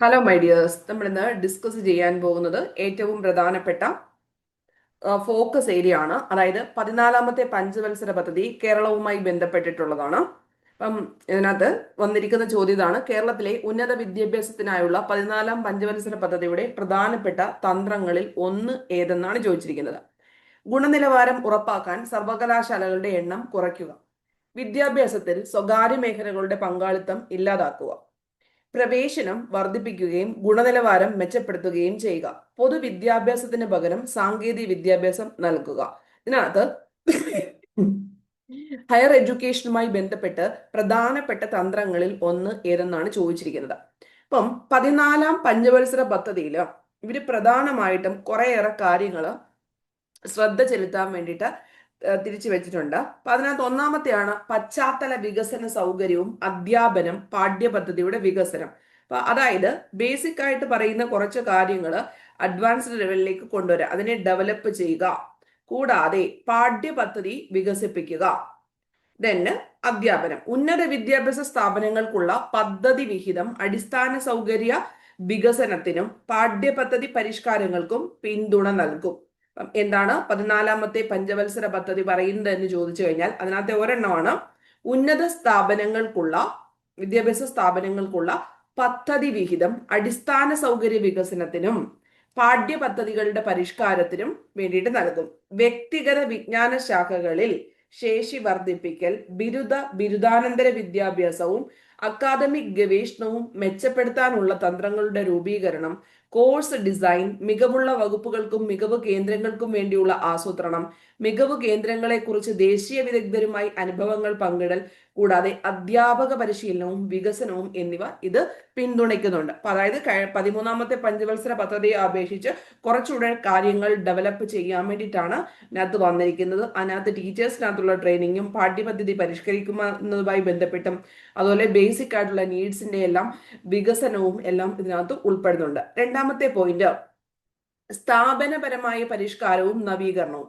Hello my dears നമ്മൾ ഇന്ന് discuss ചെയ്യാൻ പോകുന്നത് ഏറ്റവും പ്രധാനപ്പെട്ട ഫോക്കസ് ഏരിയ ആണ്. അതായത് പതിനാലാമത്തെ പഞ്ചവത്സര പദ്ധതി കേരളവുമായി ബന്ധപ്പെട്ടിട്ടുള്ളതാണ്. അപ്പം ഇതിനകത്ത് വന്നിരിക്കുന്ന ചോദ്യം ഇതാണ്. കേരളത്തിലെ ഉന്നത വിദ്യാഭ്യാസത്തിനായുള്ള പതിനാലാം പഞ്ചവത്സര പദ്ധതിയുടെ പ്രധാനപ്പെട്ട തന്ത്രങ്ങളിൽ ഒന്ന് ഏതെന്നാണ് ചോദിച്ചിരിക്കുന്നത്. ഗുണനിലവാരം ഉറപ്പാക്കാൻ സർവകലാശാലകളുടെ എണ്ണം കുറയ്ക്കുക. വിദ്യാഭ്യാസത്തിൽ സ്വകാര്യ മേഖലകളുടെ പങ്കാളിത്തം ഇല്ലാതാക്കുക. പ്രവേശനം വർദ്ധിപ്പിക്കുകയും ഗുണനിലവാരം മെച്ചപ്പെടുത്തുകയും ചെയ്യുക. പൊതുവിദ്യാഭ്യാസത്തിന് പകരം സാങ്കേതിക വിദ്യാഭ്യാസം നൽകുക. ഇതിനകത്ത് ഹയർ എഡ്യൂക്കേഷനുമായി ബന്ധപ്പെട്ട് പ്രധാനപ്പെട്ട തന്ത്രങ്ങളിൽ ഒന്ന് ഏതെന്നാണ് ചോദിച്ചിരിക്കുന്നത്. അപ്പം പതിനാലാം പഞ്ചവത്സര പദ്ധതിയിൽ ഇവർ പ്രധാനമായിട്ടും കുറേയേറെ കാര്യങ്ങൾ ശ്രദ്ധ ചെലുത്താൻ വേണ്ടിയിട്ട് തിരിച്ചു വെച്ചിട്ടുണ്ട്. അപ്പൊ അതിനകത്ത് ഒന്നാമത്തെയാണ് പശ്ചാത്തല വികസന സൗകര്യവും അധ്യാപനം പാഠ്യപദ്ധതിയുടെ വികസനം. അപ്പൊ അതായത് ബേസിക് ആയിട്ട് പറയുന്ന കുറച്ച് കാര്യങ്ങൾ അഡ്വാൻസ്ഡ് ലെവലിലേക്ക് കൊണ്ടുവരിക അതിനെ ഡെവലപ്പ് ചെയ്യുക. കൂടാതെ പാഠ്യപദ്ധതി വികസിപ്പിക്കുക. ദെൻ അധ്യാപനം. ഉന്നത വിദ്യാഭ്യാസ സ്ഥാപനങ്ങൾക്കുള്ള പദ്ധതി വിഹിതം അടിസ്ഥാന സൗകര്യ വികസനത്തിനും പാഠ്യപദ്ധതി പരിഷ്കാരങ്ങൾക്കും പിന്തുണ നൽകും. എന്താണ് പതിനാലാമത്തെ പഞ്ചവത്സര പദ്ധതി പറയുന്നത് എന്ന് ചോദിച്ചു കഴിഞ്ഞാൽ അതിനകത്തെ ഒരെണ്ണമാണ് ഉന്നത സ്ഥാപനങ്ങൾക്കുള്ള വിദ്യാഭ്യാസ സ്ഥാപനങ്ങൾക്കുള്ള പദ്ധതി വിഹിതം അടിസ്ഥാന സൗകര്യ വികസനത്തിനും പാഠ്യപദ്ധതികളുടെ പരിഷ്കാരത്തിനും വേണ്ടിയിട്ട് നൽകും. വ്യക്തിഗത വിജ്ഞാന ശാഖകളിൽ ശേഷി വർദ്ധിപ്പിക്കൽ ബിരുദ ബിരുദാനന്തര വിദ്യാഭ്യാസവും അക്കാദമിക് ഗവേഷണവും മെച്ചപ്പെടുത്താനുള്ള തന്ത്രങ്ങളുടെ രൂപീകരണം കോഴ്സ് ഡിസൈൻ മികവുള്ള വകുപ്പുകൾക്കും മികവ് കേന്ദ്രങ്ങൾക്കും വേണ്ടിയുള്ള ആസൂത്രണം മികവ് കേന്ദ്രങ്ങളെക്കുറിച്ച് ദേശീയ വിദഗ്ധരുമായി അനുഭവങ്ങൾ പങ്കിടൽ കൂടാതെ അധ്യാപക പരിശീലനവും വികസനവും എന്നിവ ഇത് പിന്തുണയ്ക്കുന്നുണ്ട്. അതായത് പതിമൂന്നാമത്തെ പഞ്ചവത്സര പദ്ധതിയെ അപേക്ഷിച്ച് കുറച്ചുകൂടെ കാര്യങ്ങൾ ഡെവലപ്പ് ചെയ്യാൻ വേണ്ടിയിട്ടാണ് അതിനകത്ത് വന്നിരിക്കുന്നത്. അതിനകത്ത് ടീച്ചേഴ്സിനകത്തുള്ള ട്രെയിനിങ്ങും പാഠ്യപദ്ധതി പരിഷ്കരിക്കുന്നതുമായി ബന്ധപ്പെട്ടും അതുപോലെ ബേസിക് ആയിട്ടുള്ള നീഡ്സിന്റെ എല്ലാം വികസനവും എല്ലാം ഇതിനകത്ത് ഉൾപ്പെടുന്നുണ്ട്. രണ്ടാമത്തെ പോയിന്റ് സ്ഥാപനപരമായ പരിഷ്കാരവും നവീകരണവും.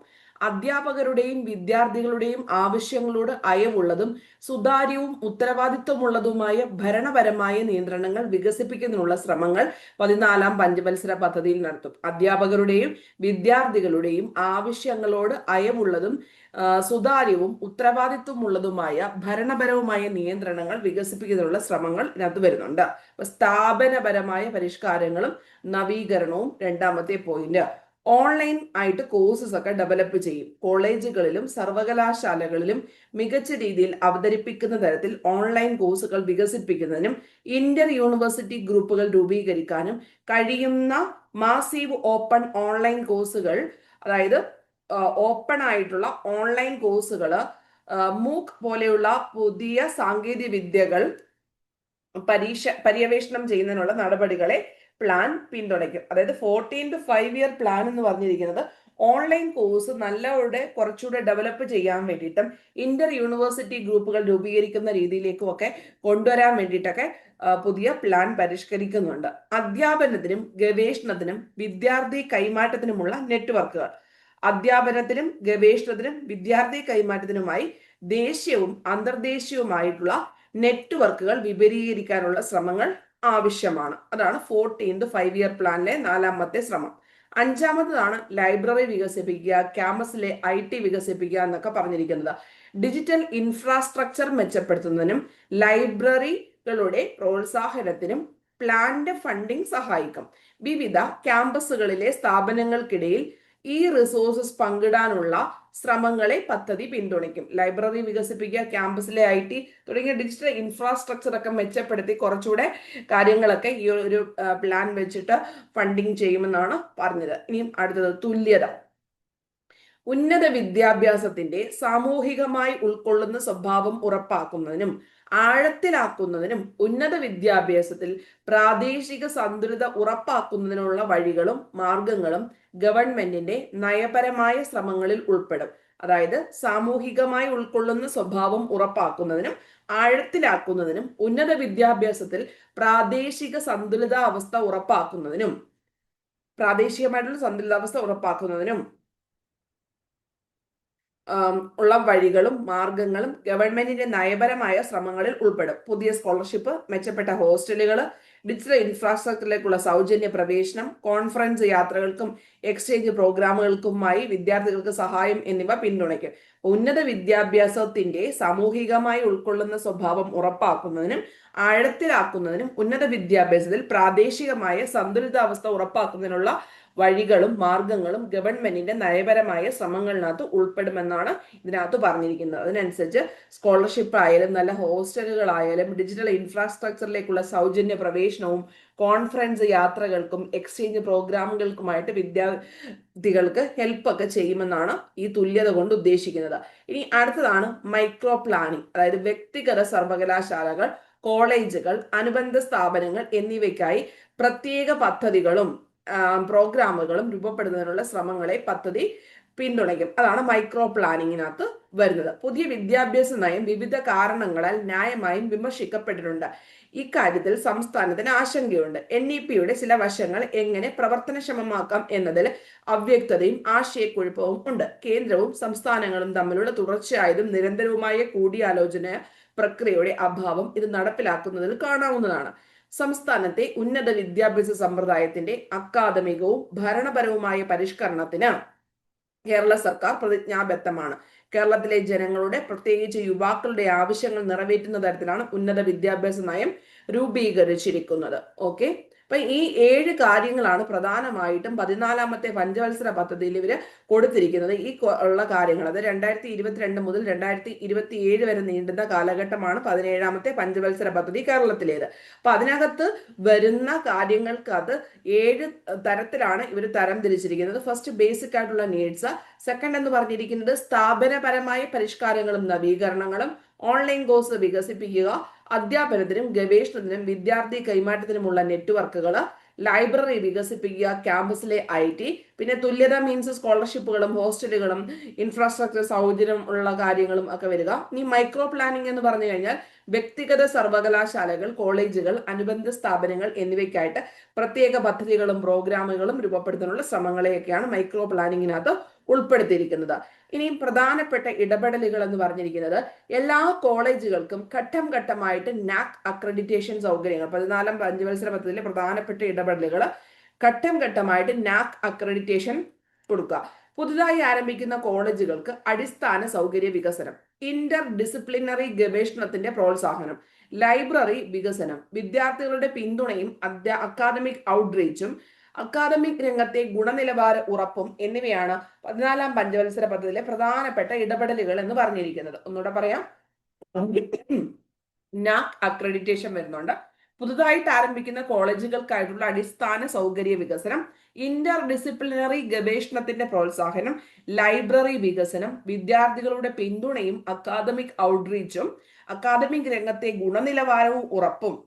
അധ്യാപകരുടെയും വിദ്യാർത്ഥികളുടെയും ആവശ്യങ്ങളോട് അയവുള്ളതും സുതാര്യവും ഉത്തരവാദിത്വമുള്ളതുമായ ഭരണപരമായ നിയന്ത്രണങ്ങൾ വികസിപ്പിക്കുന്നതിനുള്ള ശ്രമങ്ങൾ പതിനാലാം പഞ്ചവത്സര പദ്ധതിയിൽ നടത്തും. അധ്യാപകരുടെയും വിദ്യാർത്ഥികളുടെയും ആവശ്യങ്ങളോട് അയവുള്ളതും സുതാര്യവും ഉത്തരവാദിത്വമുള്ളതുമായ ഭരണപരവുമായ നിയന്ത്രണങ്ങൾ വികസിപ്പിക്കുന്നതിനുള്ള ശ്രമങ്ങൾ ഇതിനകത്ത് വരുന്നുണ്ട്. സ്ഥാപനപരമായ പരിഷ്കാരങ്ങളും നവീകരണവും രണ്ടാമത്തെ പോയിന്റ്. ഓൺലൈൻ ആയിട്ട് കോഴ്സസ് ഒക്കെ ഡെവലപ്പ് ചെയ്യും. കോളേജുകളിലും സർവകലാശാലകളിലും മികച്ച രീതിയിൽ അവതരിപ്പിക്കുന്ന തരത്തിൽ ഓൺലൈൻ കോഴ്സുകൾ വികസിപ്പിക്കുന്നതിനും ഇന്റർ യൂണിവേഴ്സിറ്റി ഗ്രൂപ്പുകൾ രൂപീകരിക്കാനും കഴിയുന്ന മാസീവ് ഓപ്പൺ ഓൺലൈൻ കോഴ്സുകൾ അതായത് ഓപ്പൺ ആയിട്ടുള്ള ഓൺലൈൻ കോഴ്സുകൾ മൂക്ക് പോലെയുള്ള പുതിയ സാങ്കേതിക വിദ്യകൾ പരീക്ഷ പര്യവേഷണം ചെയ്യുന്നതിനുള്ള നടപടികളെ പ്ലാൻ പിന്തുണയ്ക്കും. അതായത് fourteen to five year plan എന്ന് പറഞ്ഞിരിക്കുന്നത് ഓൺലൈൻ കോഴ്സ് നല്ലവരുടെ കുറച്ചുകൂടെ ഡെവലപ്പ് ചെയ്യാൻ വേണ്ടിയിട്ടും ഇന്റർ യൂണിവേഴ്സിറ്റി ഗ്രൂപ്പുകൾ രൂപീകരിക്കുന്ന രീതിയിലേക്കും ഒക്കെ കൊണ്ടുവരാൻ വേണ്ടിയിട്ടൊക്കെ പുതിയ പ്ലാൻ പരിഷ്കരിക്കുന്നുണ്ട്. അധ്യാപനത്തിനും ഗവേഷണത്തിനും വിദ്യാർത്ഥി കൈമാറ്റത്തിനുമുള്ള നെറ്റ്വർക്കുകൾ. അധ്യാപനത്തിനും ഗവേഷണത്തിനും വിദ്യാർത്ഥി കൈമാറ്റത്തിനുമായി ദേശീയവും അന്തർദേശീയവുമായിട്ടുള്ള നെറ്റ്വർക്കുകൾ വിപുലീകരിക്കാനുള്ള ശ്രമങ്ങൾ ആവശ്യമാണ്. അതാണ് ഫോർട്ടീൻത് ഫൈവ് ഇയർ പ്ലാനിലെ നാലാമത്തെ ശ്രമം. അഞ്ചാമത്തതാണ് ലൈബ്രറി വികസിപ്പിക്കുക ക്യാമ്പസിലെ ഐ ടി വികസിപ്പിക്കുക എന്നൊക്കെ പറഞ്ഞിരിക്കുന്നത്. ഡിജിറ്റൽ ഇൻഫ്രാസ്ട്രക്ചർ മെച്ചപ്പെടുത്തുന്നതിനും ലൈബ്രറികളുടെ പ്രോത്സാഹനത്തിനും പ്ലാന്റ് ഫണ്ടിംഗ് സഹായിക്കും. വിവിധ ക്യാമ്പസുകളിലെ സ്ഥാപനങ്ങൾക്കിടയിൽ ഈ റിസോഴ്സസ് പങ്കിടാനുള്ള ശ്രമങ്ങളെ പദ്ധതി പിന്തുണയ്ക്കും. ലൈബ്രറി വികസിപ്പിക്കുക ക്യാമ്പസിലെ ഐ ടി തുടങ്ങിയ ഡിജിറ്റൽ ഇൻഫ്രാസ്ട്രക്ചർ ഒക്കെ മെച്ചപ്പെടുത്തി കുറച്ചുകൂടെ കാര്യങ്ങളൊക്കെ ഈ ഒരു പ്ലാൻ വെച്ചിട്ട് ഫണ്ടിങ് ചെയ്യുമെന്നാണ് പറഞ്ഞത്. ഇനിയും അടുത്തത് തുല്യത. ഉന്നത വിദ്യാഭ്യാസത്തിന്റെ സാമൂഹികമായി ഉൾക്കൊള്ളുന്ന സ്വഭാവം ഉറപ്പാക്കുന്നതിനും ആഴത്തിലാക്കുന്നതിനും ഉന്നത വിദ്യാഭ്യാസത്തിൽ പ്രാദേശിക സന്തുലിത ഉറപ്പാക്കുന്നതിനുള്ള വഴികളും മാർഗങ്ങളും ഗവൺമെന്റിന്റെ നയപരമായ ശ്രമങ്ങളിൽ ഉൾപ്പെടും. അതായത് സാമൂഹികമായി ഉൾക്കൊള്ളുന്ന സ്വഭാവം ഉറപ്പാക്കുന്നതിനും ആഴത്തിലാക്കുന്നതിനും ഉന്നത വിദ്യാഭ്യാസത്തിൽ പ്രാദേശിക സന്തുലിതാവസ്ഥ ഉറപ്പാക്കുന്നതിനും പ്രാദേശികമായിട്ടുള്ള സന്തുലിതാവസ്ഥ ഉറപ്പാക്കുന്നതിനും ഉള്ള വഴികളും മാർഗങ്ങളും ഗവൺമെന്റിന്റെ നയപരമായ ശ്രമങ്ങളിൽ ഉൾപ്പെടും. പുതിയ സ്കോളർഷിപ്പ് മെച്ചപ്പെട്ട ഹോസ്റ്റലുകൾ ഡിജിറ്റൽ ഇൻഫ്രാസ്ട്രക്ചറിലേക്കുള്ള സൗജന്യ പ്രവേശനം കോൺഫറൻസ് യാത്രകൾക്കും എക്സ്ചേഞ്ച് പ്രോഗ്രാമുകൾക്കുമായി വിദ്യാർത്ഥികൾക്ക് സഹായം എന്നിവ പിന്തുണയ്ക്കും. ഉന്നത വിദ്യാഭ്യാസത്തിന്റെ സാമൂഹികമായി ഉൾക്കൊള്ളുന്ന സ്വഭാവം ഉറപ്പാക്കുന്നതിനും ആഴത്തിലാക്കുന്നതിനും ഉന്നത വിദ്യാഭ്യാസത്തിൽ പ്രാദേശികമായ സന്തുലിതാവസ്ഥ ഉറപ്പാക്കുന്നതിനുള്ള വഴികളും മാർഗങ്ങളും ഗവൺമെന്റിന്റെ നയപരമായ ശ്രമങ്ങളിനകത്ത് ഉൾപ്പെടുമെന്നാണ് ഇതിനകത്ത് പറഞ്ഞിരിക്കുന്നത്. അതിനനുസരിച്ച് സ്കോളർഷിപ്പ് ആയാലും നല്ല ഹോസ്റ്റലുകളായാലും ഡിജിറ്റൽ ഇൻഫ്രാസ്ട്രക്ചറിലേക്കുള്ള സൗജന്യ പ്രവേശനവും കോൺഫറൻസ് യാത്രകൾക്കും എക്സ്ചേഞ്ച് പ്രോഗ്രാമുകൾക്കുമായിട്ട് വിദ്യാർത്ഥികൾക്ക് ഹെൽപ്പ് ഒക്കെ ചെയ്യുമെന്നാണ് ഈ തുല്യത കൊണ്ട് ഉദ്ദേശിക്കുന്നത്. ഇനി അടുത്തതാണ് മൈക്രോ പ്ലാനിംഗ് അതായത് വ്യക്തിഗത സർവകലാശാലകൾ കോളേജുകൾ അനുബന്ധ സ്ഥാപനങ്ങൾ എന്നിവയ്ക്കായി പ്രത്യേക പദ്ധതികളും പ്രോഗ്രാമുകളും രൂപപ്പെടുന്നതിനുള്ള ശ്രമങ്ങളെ പദ്ധതി പിന്തുണയ്ക്കും. അതാണ് മൈക്രോ പ്ലാനിങ്ങിനകത്ത് വരുന്നത്. പുതിയ വിദ്യാഭ്യാസ നയം വിവിധ കാരണങ്ങളാൽ ന്യായമായും വിമർശിക്കപ്പെട്ടിട്ടുണ്ട്. ഇക്കാര്യത്തിൽ സംസ്ഥാനത്തിന് ആശങ്കയുണ്ട്. എൻ ഇ പിയുടെ ചില വശങ്ങൾ എങ്ങനെ പ്രവർത്തനക്ഷമമാക്കാം എന്നതിൽ അവ്യക്തതയും ആശയക്കുഴപ്പവും ഉണ്ട്. കേന്ദ്രവും സംസ്ഥാനങ്ങളും തമ്മിലുള്ള തുടർച്ചയായതും നിരന്തരവുമായ കൂടിയാലോചന പ്രക്രിയയുടെ അഭാവം ഇത് നടപ്പിലാക്കുന്നതിൽ കാണാവുന്നതാണ്. സംസ്ഥാനത്തെ ഉന്നത വിദ്യാഭ്യാസ സമ്പ്രദായത്തിന്റെ അക്കാദമികവും ഭരണപരവുമായ പരിഷ്കരണത്തിന് കേരള സർക്കാർ പ്രതിജ്ഞാബദ്ധമാണ് കേരളത്തിലെ ജനങ്ങളുടെ പ്രത്യേകിച്ച് യുവാക്കളുടെ ആവശ്യങ്ങൾ നിറവേറ്റുന്ന തരത്തിലാണ് ഉന്നത വിദ്യാഭ്യാസ നയം രൂപീകരിച്ചിരിക്കുന്നത്. ഓക്കെ അപ്പൊ ഈ ഏഴ് കാര്യങ്ങളാണ് പ്രധാനമായിട്ടും പതിനാലാമത്തെ പഞ്ചവത്സര പദ്ധതിയിൽ ഇവർ കൊടുത്തിരിക്കുന്നത്. ഈ ഉള്ള കാര്യങ്ങൾ. അത് രണ്ടായിരത്തി ഇരുപത്തിരണ്ട് മുതൽ രണ്ടായിരത്തി ഇരുപത്തി ഏഴ് വരെ നീണ്ടുന്ന കാലഘട്ടമാണ് പതിനേഴാമത്തെ പഞ്ചവത്സര പദ്ധതി കേരളത്തിലേത്. അപ്പൊ അതിനകത്ത് വരുന്ന കാര്യങ്ങൾക്ക് അത് ഏഴ് തരത്തിലാണ് ഇവർ തരം തിരിച്ചിരിക്കുന്നത്. ഫസ്റ്റ് ബേസിക് ആയിട്ടുള്ള നീഡ്സ്. സെക്കൻഡ് എന്ന് പറഞ്ഞിരിക്കുന്നത് സ്ഥാപനപരമായ പരിഷ്കാരങ്ങളും നവീകരണങ്ങളും. ഓൺലൈൻ കോഴ്സ് വികസിപ്പിക്കുക അധ്യാപനത്തിനും ഗവേഷണത്തിനും വിദ്യാർത്ഥി കൈമാറ്റത്തിനുമുള്ള നെറ്റ്വർക്കുകൾ ലൈബ്രറി വികസിപ്പിക്കുക ക്യാമ്പസിലെ ഐ ടി പിന്നെ തുല്യത മീൻസ് സ്കോളർഷിപ്പുകളും ഹോസ്റ്റലുകളും ഇൻഫ്രാസ്ട്രക്ചർ സൗകര്യം ഉള്ള കാര്യങ്ങളും ഒക്കെ വരിക. ഇനി മൈക്രോ പ്ലാനിംഗ് എന്ന് പറഞ്ഞു കഴിഞ്ഞാൽ വ്യക്തിഗത സർവകലാശാലകൾ കോളേജുകൾ അനുബന്ധ സ്ഥാപനങ്ങൾ എന്നിവയ്ക്കായിട്ട് പ്രത്യേക പദ്ധതികളും പ്രോഗ്രാമുകളും രൂപപ്പെടുത്താനുള്ള ശ്രമങ്ങളെയൊക്കെയാണ് മൈക്രോ പ്ലാനിങ്ങിനകത്ത് ഉൾപ്പെടുത്തിയിരിക്കുന്നത്. ഇനിയും പ്രധാനപ്പെട്ട ഇടപെടലുകൾ എന്ന് പറഞ്ഞിരിക്കുന്നത് എല്ലാ കോളേജുകൾക്കും ഘട്ടം ഘട്ടമായിട്ട് നാക് അക്രഡിറ്റേഷൻ സൗകര്യങ്ങൾ പതിനാലാം പഞ്ചവത്സര പദ്ധതിയിലെ പ്രധാനപ്പെട്ട ഇടപെടലുകൾ ഘട്ടം ഘട്ടമായിട്ട് നാക് അക്രഡിറ്റേഷൻ കൊടുക്കുക. പുതുതായി ആരംഭിക്കുന്ന കോളേജുകൾക്ക് അടിസ്ഥാന സൗകര്യ വികസനം ഇന്റർ ഡിസിപ്ലിനറി ഗവേഷണത്തിന്റെ പ്രോത്സാഹനം ലൈബ്രറി വികസനം വിദ്യാർത്ഥികളുടെ പിന്തുണയും അക്കാദമിക് ഔട്ട്റീച്ചും അക്കാദമിക് രംഗത്തെ ഗുണനിലവാര ഉറപ്പും എന്നിവയാണ് പതിനാലാം പഞ്ചവത്സര പദ്ധതിയിലെ പ്രധാനപ്പെട്ട ഇടപെടലുകൾ എന്ന് പറഞ്ഞിരിക്കുന്നത്. ഒന്നുകൂടെ പറയാം. നാക് അക്രഡിറ്റേഷൻ വരുന്നുണ്ട്. പുതുതായിട്ട് ആരംഭിക്കുന്ന കോളേജുകൾക്കായിട്ടുള്ള അടിസ്ഥാന സൗകര്യ വികസനം ഇന്റർ ഡിസിപ്ലിനറി ഗവേഷണത്തിന്റെ പ്രോത്സാഹനം ലൈബ്രറി വികസനം വിദ്യാർത്ഥികളുടെ പിന്തുണയും അക്കാദമിക് ഔട്ട്റീച്ചും അക്കാദമിക് രംഗത്തെ ഗുണനിലവാരവും ഉറപ്പും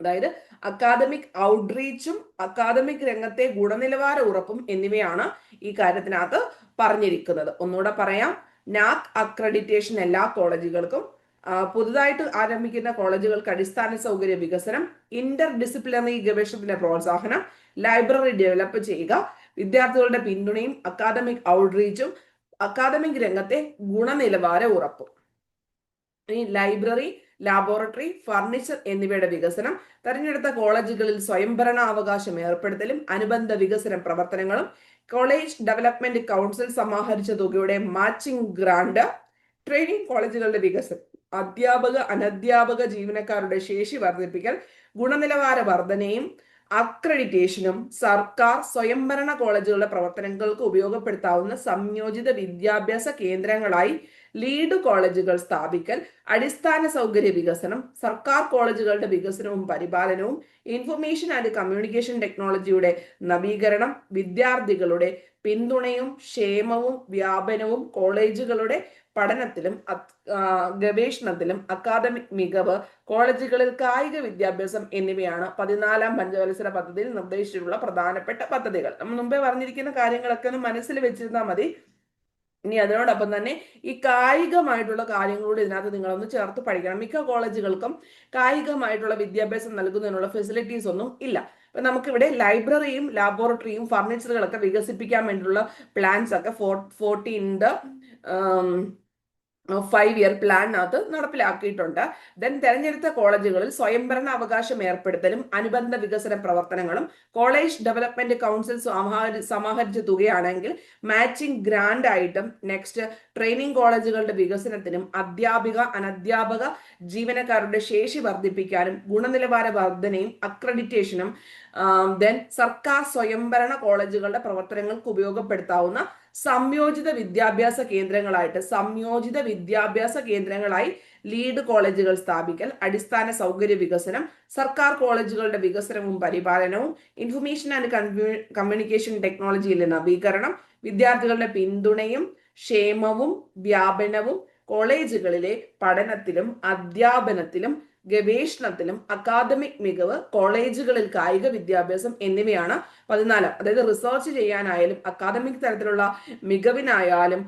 അതായത് അക്കാദമിക് ഔട്ട്റീച്ചും അക്കാദമിക് രംഗത്തെ ഗുണനിലവാര ഉറപ്പും എന്നിവയാണ് ഈ കാര്യത്തിനകത്ത് പറഞ്ഞിരിക്കുന്നത്. ഒന്നുകൂടെ പറയാം. നാക് അക്രഡിറ്റേഷൻ എല്ലാ കോളേജുകൾക്കും പുതുതായിട്ട് ആരംഭിക്കുന്ന കോളേജുകൾക്ക് അടിസ്ഥാന സൗകര്യ വികസനം ഇന്റർ ഡിസിപ്ലിനറി ഗവേഷണത്തിന്റെ പ്രോത്സാഹനം ലൈബ്രറി ഡെവലപ്പ് ചെയ്യുക വിദ്യാർത്ഥികളുടെ പിന്തുണയും അക്കാദമിക് ഔട്ട്റീച്ചും അക്കാദമിക് രംഗത്തെ ഗുണനിലവാര ഉറപ്പും. ഈ ലൈബ്രറി ലാബോറട്ടറി ഫർണിച്ചർ എന്നിവയുടെ വികസനം തെരഞ്ഞെടുത്ത കോളേജുകളിൽ സ്വയംഭരണാവകാശം ഏർപ്പെടുത്തലും അനുബന്ധ വികസന പ്രവർത്തനങ്ങളും കോളേജ് ഡെവലപ്മെന്റ് കൗൺസിൽ സമാഹരിച്ച തുകയുടെ മാച്ചിങ് ഗ്രാൻഡ് ട്രെയിനിങ് കോളേജുകളുടെ വികസനം അധ്യാപക അനധ്യാപക ജീവനക്കാരുടെ ശേഷി വർദ്ധിപ്പിക്കൽ ഗുണനിലവാര വർധനയും അക്രഡിറ്റേഷനും സർക്കാർ സ്വയംഭരണ കോളേജുകളുടെ പ്രവർത്തനങ്ങൾക്ക് ഉപയോഗപ്പെടുത്താവുന്ന സംയോജിത വിദ്യാഭ്യാസ കേന്ദ്രങ്ങളായി ലീഡ് കോളേജുകൾ സ്ഥാപിക്കൽ അടിസ്ഥാന സൗകര്യ വികസനം സർക്കാർ കോളേജുകളുടെ വികസനവും പരിപാലനവും ഇൻഫർമേഷൻ ആൻഡ് കമ്മ്യൂണിക്കേഷൻ ടെക്നോളജിയുടെ നവീകരണം വിദ്യാർത്ഥികളുടെ പിന്തുണയും ക്ഷേമവും വ്യാപനവും കോളേജുകളുടെ പഠനത്തിലും ഗവേഷണത്തിലും അക്കാദമിക് മികവ് കോളേജുകളിൽ കായിക വിദ്യാഭ്യാസം എന്നിവയാണ് പതിനാലാം പഞ്ചവത്സര പദ്ധതിയിൽ നിർദ്ദേശിച്ചിട്ടുള്ള പ്രധാനപ്പെട്ട പദ്ധതികൾ. നമ്മൾ മുമ്പേ പറഞ്ഞിരിക്കുന്ന കാര്യങ്ങളൊക്കെ ഒന്ന് മനസ്സിൽ വെച്ചിരുന്നാൽ മതി. ഇനി അതിനോടൊപ്പം തന്നെ ഈ കായികമായിട്ടുള്ള കാര്യങ്ങളോട് ഇതിനകത്ത് നിങ്ങളൊന്ന് ചേർത്ത് പഠിക്കണം. മിക്ക കോളേജുകൾക്കും കായികമായിട്ടുള്ള വിദ്യാഭ്യാസം നൽകുന്നതിനുള്ള ഫെസിലിറ്റീസ് ഒന്നും ഇല്ല. അപ്പൊ നമുക്കിവിടെ ലൈബ്രറിയും ലാബോറട്ടറിയും ഫർണിച്ചറുകളൊക്കെ വികസിപ്പിക്കാൻ വേണ്ടിയുള്ള പ്ലാൻസ് ഒക്കെ ഫോർ ഫോർട്ടീൻത് ഫൈവ് ഇയർ പ്ലാനിനകത്ത് നടപ്പിലാക്കിയിട്ടുണ്ട്. ദെൻ തെരഞ്ഞെടുത്ത കോളേജുകളിൽ സ്വയംഭരണ അവകാശം ഏർപ്പെടുത്തലും അനുബന്ധ വികസന പ്രവർത്തനങ്ങളും കോളേജ് ഡെവലപ്മെന്റ് കൗൺസിൽ സമാഹരി സമാഹരിച്ച തുകയാണെങ്കിൽ മാച്ചിങ് ഗ്രാൻഡ് ആയിട്ടും നെക്സ്റ്റ് ട്രെയിനിങ് കോളേജുകളുടെ വികസനത്തിനും അധ്യാപിക അനധ്യാപക ജീവനക്കാരുടെ ശേഷി വർദ്ധിപ്പിക്കാനും ഗുണനിലവാര വർധനയും അക്രഡിറ്റേഷനും ദെൻ സർക്കാർ സ്വയംഭരണ കോളേജുകളുടെ പ്രവർത്തനങ്ങൾക്ക് ഉപയോഗപ്പെടുത്താവുന്ന സംയോജിത വിദ്യാഭ്യാസ കേന്ദ്രങ്ങളായിട്ട് സംയോജിത വിദ്യാഭ്യാസ കേന്ദ്രങ്ങളായി ലീഡ് കോളേജുകൾ സ്ഥാപിക്കൽ അടിസ്ഥാന സൗകര്യ വികസനം സർക്കാർ കോളേജുകളുടെ വികസനവും പരിപാലനവും ഇൻഫർമേഷൻ ആൻഡ് കമ്മ്യൂണിക്കേഷൻ ടെക്നോളജിയിലെ നവീകരണം വിദ്യാർത്ഥികളുടെ പിന്തുണയും ക്ഷേമവും വ്യാപനവും കോളേജുകളിലെ പഠനത്തിലും അധ്യാപനത്തിലും ഗവേഷണത്തിലും അക്കാദമിക് മികവ് കോളേജുകളിൽ കായിക വിദ്യാഭ്യാസം എന്നിവയാണ് പതിനാലാം. അതായത് റിസർച്ച് ചെയ്യാനായാലും അക്കാദമിക് തരത്തിലുള്ള മികവിനായാലും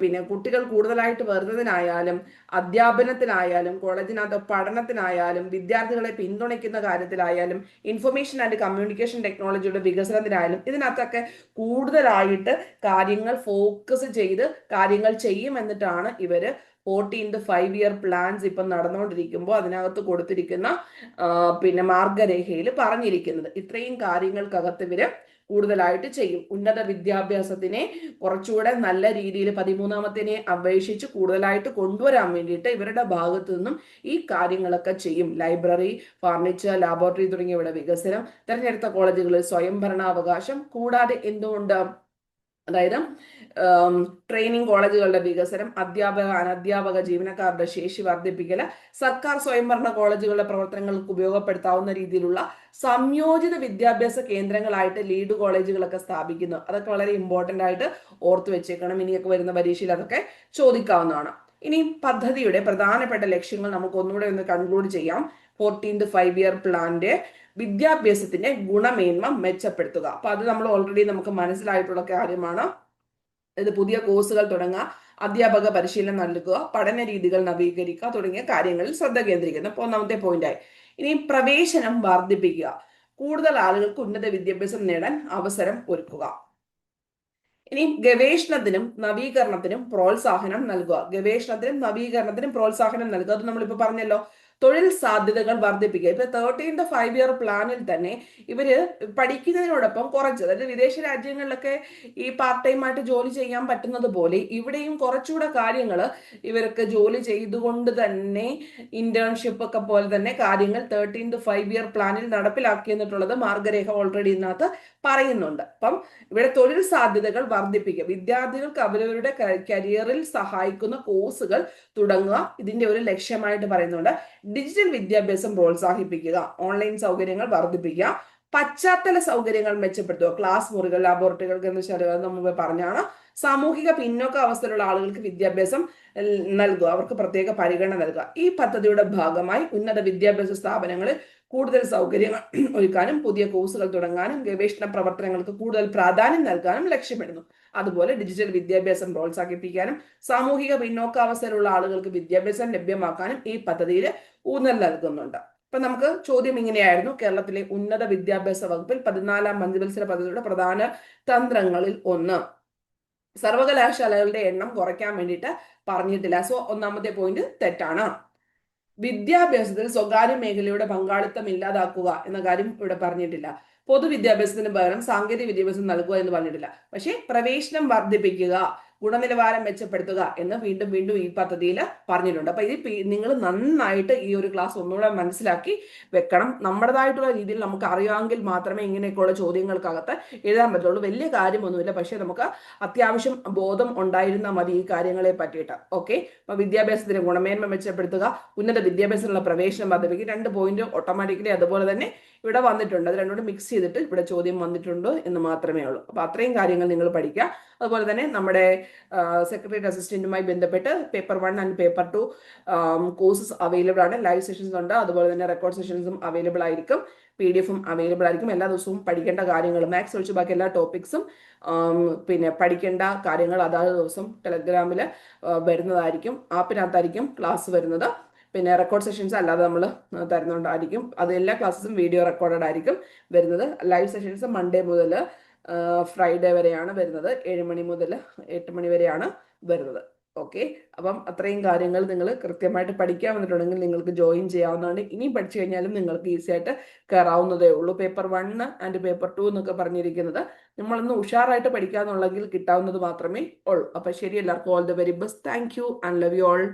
പിന്നെ കുട്ടികൾ കൂടുതലായിട്ട് വരുന്നതിനായാലും അധ്യാപനത്തിനായാലും കോളേജിനകത്ത് പഠനത്തിനായാലും വിദ്യാർത്ഥികളെ പിന്തുണയ്ക്കുന്ന കാര്യത്തിലായാലും ഇൻഫർമേഷൻ ആൻഡ് കമ്മ്യൂണിക്കേഷൻ ടെക്നോളജിയുടെ വികസനത്തിനായാലും ഇതിനകത്തൊക്കെ കൂടുതലായിട്ട് കാര്യങ്ങൾ ഫോക്കസ് ചെയ്ത് കാര്യങ്ങൾ ചെയ്യുമെന്നിട്ടാണ് ഇവർ ഫോർട്ടീൻത് ഫൈവ് ഇയർ പ്ലാൻസ് ഇപ്പം നടന്നുകൊണ്ടിരിക്കുമ്പോൾ അതിനകത്ത് കൊടുത്തിരിക്കുന്ന പിന്നെ മാർഗരേഖയിൽ പറഞ്ഞിരിക്കുന്നത്. ഇത്രയും കാര്യങ്ങൾക്കകത്ത് ഇവർ കൂടുതലായിട്ട് ചെയ്യും. ഉന്നത വിദ്യാഭ്യാസത്തിനെ കുറച്ചുകൂടെ നല്ല രീതിയിൽ പതിമൂന്നാമത്തിനെ അപേക്ഷിച്ച് കൂടുതലായിട്ട് കൊണ്ടുവരാൻ വേണ്ടിയിട്ട് ഇവരുടെ ഭാഗത്തു നിന്നും ഈ കാര്യങ്ങളൊക്കെ ചെയ്യും. ലൈബ്രറി ഫർണിച്ചർ ലാബോറട്ടറി തുടങ്ങിയവയുടെ വികസനം തിരഞ്ഞെടുത്ത കോളേജുകളിൽ സ്വയംഭരണാവകാശം കൂടാതെ എന്തുകൊണ്ട് അതായത് ട്രെയിനിങ് കോളേജുകളുടെ വികസനം അധ്യാപക അനധ്യാപക ജീവനക്കാരുടെ ശേഷി വർദ്ധിപ്പിക്കൽ സർക്കാർ സ്വയംഭരണ കോളേജുകളുടെ പ്രവർത്തനങ്ങൾക്ക് ഉപയോഗപ്പെടുത്താവുന്ന രീതിയിലുള്ള സംയോജിത വിദ്യാഭ്യാസ കേന്ദ്രങ്ങളായിട്ട് ലീഡ് കോളേജുകളൊക്കെ സ്ഥാപിക്കുന്നു. അതൊക്കെ വളരെ ഇമ്പോർട്ടന്റ് ആയിട്ട് ഓർത്തു വെച്ചേക്കണം. ഇനിയൊക്കെ വരുന്ന പരീക്ഷയിൽ അതൊക്കെ ചോദിക്കാവുന്നതാണ്. ഇനി പദ്ധതിയുടെ പ്രധാനപ്പെട്ട ലക്ഷ്യങ്ങൾ നമുക്ക് ഒന്നുകൂടെ ഒന്ന് കൺക്ലൂഡ് ചെയ്യാം. ഫോർട്ടീൻത് ഫൈവ് ഇയർ പ്ലാന്റെ വിദ്യാഭ്യാസത്തിന്റെ ഗുണമേന്മ മെച്ചപ്പെടുത്തുക. അപ്പൊ അത് നമ്മൾ ഓൾറെഡി നമുക്ക് മനസ്സിലായിട്ടുള്ള കാര്യമാണ്. ഇത് പുതിയ കോഴ്സുകൾ തുടങ്ങുക അധ്യാപക പരിശീലനം നൽകുക പഠന രീതികൾ നവീകരിക്കുക തുടങ്ങിയ കാര്യങ്ങളിൽ ശ്രദ്ധ കേന്ദ്രീകരിക്കുന്നു. ഒന്നാമത്തെ പോയിന്റായി ഇനി പ്രവേശനം വർദ്ധിപ്പിക്കുക. കൂടുതൽ ആളുകൾക്ക് ഉന്നത വിദ്യാഭ്യാസം നേടാൻ അവസരം ഒരുക്കുക. ഇനി ഗവേഷണത്തിനും നവീകരണത്തിനും പ്രോത്സാഹനം നൽകുക. ഗവേഷണത്തിനും നവീകരണത്തിനും പ്രോത്സാഹനം നൽകുക. അത് നമ്മളിപ്പോ പറഞ്ഞല്ലോ. തൊഴിൽ സാധ്യതകൾ വർദ്ധിപ്പിക്കുക. ഇപ്പൊ തേർട്ടീന്റെ ഫൈവ് ഇയർ പ്ലാനിൽ തന്നെ ഇവർ പഠിക്കുന്നതിനോടൊപ്പം കുറച്ച് അതായത് വിദേശ രാജ്യങ്ങളിലൊക്കെ ഈ പാർട്ട് ടൈം ആയിട്ട് ജോലി ചെയ്യാൻ പറ്റുന്നത് പോലെ ഇവിടെയും കുറച്ചുകൂടെ കാര്യങ്ങൾ ഇവർക്ക് ജോലി ചെയ്തുകൊണ്ട് തന്നെ ഇന്റേൺഷിപ്പ് ഒക്കെ പോലെ തന്നെ കാര്യങ്ങൾ തേർട്ടീൻത് ഫൈവ് ഇയർ പ്ലാനിൽ നടപ്പിലാക്കി എന്നിട്ടുള്ളത് മാർഗരേഖ ഓൾറെഡി ഇതിനകത്ത് പറയുന്നുണ്ട്. അപ്പം ഇവിടെ തൊഴിൽ സാധ്യതകൾ വർദ്ധിപ്പിക്കുക വിദ്യാർത്ഥികൾക്ക് അവരവരുടെ കരിയറിൽ സഹായിക്കുന്ന കോഴ്സുകൾ തുടങ്ങുക ഇതിന്റെ ഒരു ലക്ഷ്യമായിട്ട് പറയുന്നുണ്ട്. ഡിജിറ്റൽ വിദ്യാഭ്യാസം പ്രോത്സാഹിപ്പിക്കുക ഓൺലൈൻ സൗകര്യങ്ങൾ വർദ്ധിപ്പിക്കുക പശ്ചാത്തല സൗകര്യങ്ങൾ മെച്ചപ്പെടുത്തുക ക്ലാസ് മുറികൾ ലബോറട്ടറികൾ വെച്ചാൽ നമ്മൾ പറഞ്ഞാണ്. സാമൂഹിക പിന്നോക്ക അവസ്ഥയിലുള്ള ആളുകൾക്ക് വിദ്യാഭ്യാസം നൽകുക അവർക്ക് പ്രത്യേക പരിഗണന നൽകുക. ഈ പദ്ധതിയുടെ ഭാഗമായി ഉന്നത വിദ്യാഭ്യാസ സ്ഥാപനങ്ങളിൽ കൂടുതൽ സൗകര്യങ്ങൾ ഒരുക്കാനും പുതിയ കോഴ്സുകൾ തുടങ്ങാനും ഗവേഷണ പ്രവർത്തനങ്ങൾക്ക് കൂടുതൽ പ്രാധാന്യം നൽകാനും ലക്ഷ്യമിടുന്നു. അതുപോലെ ഡിജിറ്റൽ വിദ്യാഭ്യാസം പ്രോത്സാഹിപ്പിക്കാനും സാമൂഹിക പിന്നോക്കാവസ്ഥയിലുള്ള ആളുകൾക്ക് വിദ്യാഭ്യാസം ലഭ്യമാക്കാനും ഈ പദ്ധതിയിൽ ഊന്നൽ നൽകുന്നുണ്ട്. ഇപ്പൊ നമുക്ക് ചോദ്യം ഇങ്ങനെയായിരുന്നു. കേരളത്തിലെ ഉന്നത വിദ്യാഭ്യാസ വകുപ്പിൽ പതിനാലാം പഞ്ചവത്സര പദ്ധതിയുടെ പ്രധാന തന്ത്രങ്ങളിൽ ഒന്ന്. സർവകലാശാലകളുടെ എണ്ണം കുറയ്ക്കാൻ വേണ്ടിയിട്ട് പറഞ്ഞിട്ടില്ല. സോ ഒന്നാമത്തെ പോയിന്റ് തെറ്റാണ്. വിദ്യാഭ്യാസത്തിൽ സ്വകാര്യ മേഖലയുടെ പങ്കാളിത്തം ഇല്ലാതാക്കുക എന്ന കാര്യം ഇവിടെ പറഞ്ഞിട്ടില്ല. പൊതുവിദ്യാഭ്യാസത്തിന് പകരം സാങ്കേതിക വിദ്യാഭ്യാസം നൽകുക എന്ന് പറഞ്ഞിട്ടില്ല. പക്ഷേ പ്രവേശനം വർദ്ധിപ്പിക്കുക ഗുണനിലവാരം മെച്ചപ്പെടുത്തുക എന്ന് വീണ്ടും വീണ്ടും ഈ പദ്ധതിയിൽ പറഞ്ഞിട്ടുണ്ട്. അപ്പൊ ഇത് നിങ്ങൾ നന്നായിട്ട് ഈ ഒരു ക്ലാസ് ഒന്നുകൂടെ മനസ്സിലാക്കി വെക്കണം. നമ്മുടേതായിട്ടുള്ള രീതിയിൽ നമുക്ക് അറിയാമെങ്കിൽ മാത്രമേ ഇങ്ങനെയൊക്കെയുള്ള ചോദ്യങ്ങൾക്കകത്ത് എഴുതാൻ പറ്റുള്ളൂ. വലിയ കാര്യമൊന്നുമില്ല. പക്ഷേ നമുക്ക് അത്യാവശ്യം ബോധം ഉണ്ടായിരുന്നാൽ മതി ഈ കാര്യങ്ങളെ പറ്റിയിട്ട്. ഓക്കെ? അപ്പൊ വിദ്യാഭ്യാസത്തിന് ഗുണമേന്മ മെച്ചപ്പെടുത്തുക. ഉന്നത വിദ്യാഭ്യാസത്തിനുള്ള പ്രവേശനം വർദ്ധിപ്പിക്കുക. രണ്ട് പോയിന്റ് ഓട്ടോമാറ്റിക്കലി അതുപോലെ തന്നെ ഇവിടെ വന്നിട്ടുണ്ട്. അത് രണ്ടുകൂടെ മിക്സ് ചെയ്തിട്ട് ഇവിടെ ചോദ്യം വന്നിട്ടുണ്ട് എന്ന് മാത്രമേ ഉള്ളൂ. അപ്പൊ അത്രയും കാര്യങ്ങൾ നിങ്ങൾ പഠിക്കുക. അതുപോലെ തന്നെ നമ്മുടെ സെക്രട്ടറി അസിസ്റ്റന്റുമായി ബന്ധപ്പെട്ട് paper one and paper two courses available ആണ്. ലൈവ് സെഷൻസ് ഉണ്ട്. അതുപോലെ തന്നെ റെക്കോർഡ് സെഷൻസും അവൈലബിൾ ആയിരിക്കും. പി ഡി എഫും അവൈലബിൾ ആയിരിക്കും. എല്ലാ ദിവസവും പഠിക്കേണ്ട കാര്യങ്ങൾ മാത്സ് ഒഴിച്ച് ബാക്കി എല്ലാ ടോപ്പിക്സും പിന്നെ പഠിക്കേണ്ട കാര്യങ്ങൾ അതാത് ദിവസം ടെലഗ്രാമിൽ വരുന്നതായിരിക്കും. ആപ്പിനകത്തായിരിക്കും ക്ലാസ് വരുന്നത്. പിന്നെ റെക്കോർഡ് സെഷൻസ് അല്ലാതെ നമ്മൾ തരുന്നുണ്ടായിരിക്കും. അത് എല്ലാ ക്ലാസ്സും വീഡിയോ റെക്കോർഡഡ് ആയിരിക്കും വരുന്നത്. ലൈവ് സെഷൻസ് മൺഡേ മുതൽ ഫ്രൈഡേ വരെയാണ് വരുന്നത്. ഏഴ് മണി മുതൽ എട്ട് മണി വരെയാണ് വരുന്നത്. ഓക്കെ അപ്പം അത്രയും കാര്യങ്ങൾ നിങ്ങൾ കൃത്യമായിട്ട് പഠിക്കാൻ വന്നിട്ടുണ്ടെങ്കിൽ നിങ്ങൾക്ക് ജോയിൻ ചെയ്യാവുന്നതാണ്. ഇനിയും പഠിച്ചു കഴിഞ്ഞാലും നിങ്ങൾക്ക് ഈസി ആയിട്ട് കയറാവുന്നതേ ഉള്ളൂ. Paper one and paper two എന്നൊക്കെ പറഞ്ഞിരിക്കുന്നത് നമ്മളൊന്ന് ഉഷാറായിട്ട് പഠിക്കാന്നുള്ളെങ്കിൽ കിട്ടാവുന്നത് മാത്രമേ ഉള്ളൂ. അപ്പം ശരി എല്ലാവർക്കും all the very best thank you and love you all